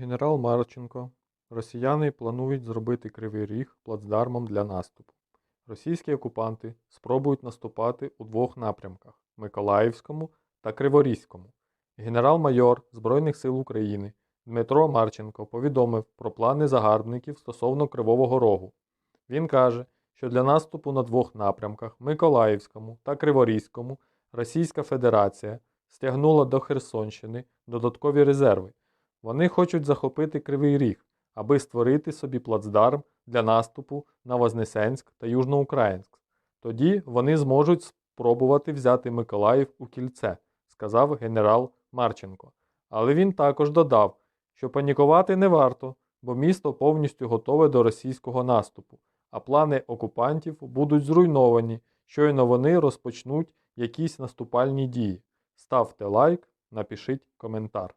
Генерал Марченко. Росіяни планують зробити Кривий Ріг плацдармом для наступу. Російські окупанти спробують наступати у двох напрямках Миколаївському та Криворізькому. Генерал-майор Збройних сил України Дмитро Марченко повідомив про плани загарбників стосовно Кривого Рогу. Він каже, що для наступу на двох напрямках Миколаївському та Криворізькому Російська Федерація стягнула до Херсонщини додаткові резерви. Вони хочуть захопити Кривий Ріг, аби створити собі плацдарм для наступу на Вознесенськ та Южноукраїнськ. Тоді вони зможуть спробувати взяти Миколаїв у кільце, сказав генерал Марченко. Але він також додав, що панікувати не варто, бо місто повністю готове до російського наступу, а плани окупантів будуть зруйновані, щойно вони розпочнуть якісь наступальні дії. Ставте лайк, напишіть коментар.